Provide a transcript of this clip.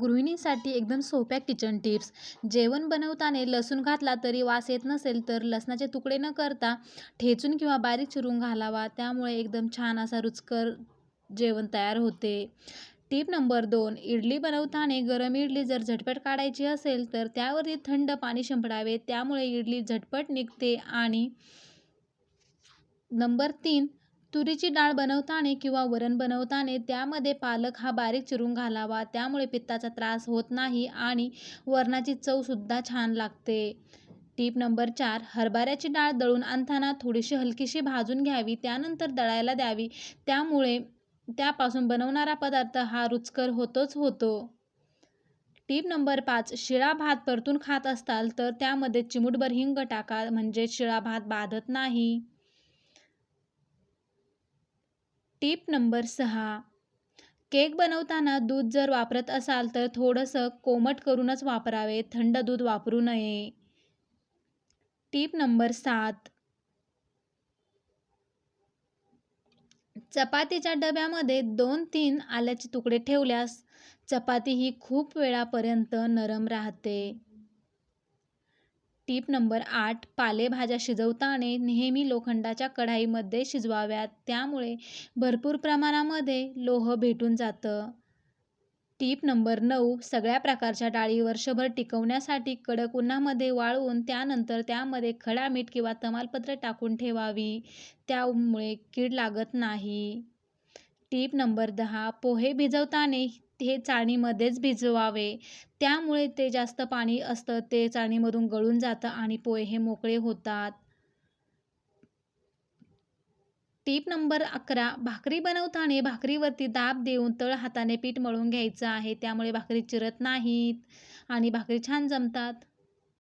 गृहिणीसाठी एकदम सोप्या kitchen tips जेवण बनवताना लसूण घातला तरी वास येत नसेल तर लसणाचे तुकडे न करता ठेचून किंवा बारीक चिरून घालावा. त्यामुळे एकदम छान असा रुचकर जेवण तयार होते. टीप नंबर दोन इडली बनवताना गरम इडली जर झटपट काढायची असेल तर त्यावरती थंड पाणी शिंपडावे. त्यामुळे इडली झटपट निघते. आणि नंबर तीन तुरीची डाळ बनवताना किंवा वरण बनवताना त्यामध्ये पालक हा बारीक चिरून घालावा. त्यामुळे पित्ताचा त्रास होत नाही आणि वरणाची चवसुद्धा छान लागते. टीप नंबर चार हरभऱ्याची डाळ दळून आणताना थोडीशी हलकीशी भाजून घ्यावी. त्यानंतर दळायला द्यावी. त्यामुळे त्यापासून बनवणारा पदार्थ हा रुचकर होतोच होतो. टीप नंबर पाच शिळा भात परतून खात असताल तर त्यामध्ये चिमूटभर हिंग टाका. म्हणजे शिळा भात बाधत नाही. टीप नंबर सहा. केक बनवताना दूध जर वापरत असाल तर थोडंसं कोमट करूनच वापरावे थंड दूध वापरू नये. टीप नंबर सात. चपातीच्या डब्यामध्ये दोन तीन आल्याचे तुकडे ठेवल्यास चपाती ही खूप वेळापर्यंत नरम राहते. टीप नंबर आठ पालेभाज्या शिजवताना नेहमी लोखंडाच्या कढाईमध्ये शिजवाव्यात. त्यामुळे भरपूर प्रमाणामध्ये लोह भेटून जातं. टीप नंबर नऊ सगळ्या प्रकारच्या डाळी वर्षभर टिकवण्यासाठी कडक उन्हामध्ये वाळवून त्यानंतर त्यामध्ये खडा मीठ किंवा तमालपत्र टाकून ठेवावी. त्यामुळे कीड लागत नाही. टीप नंबर दहा पोहे भिजवताना हे चाळणीमध्येच भिजवावे. त्यामुळे ते जास्त पाणी असतं ते चाळणीमधून गळून जातं आणि पोहे हे मोकळे होतात. टीप नंबर अकरा भाकरी बनवताना भाकरीवरती दाब देऊन तळ हाताने पीठ मळून घ्यायचं आहे. त्यामुळे भाकरी चिरत नाहीत आणि भाकरी छान जमतात.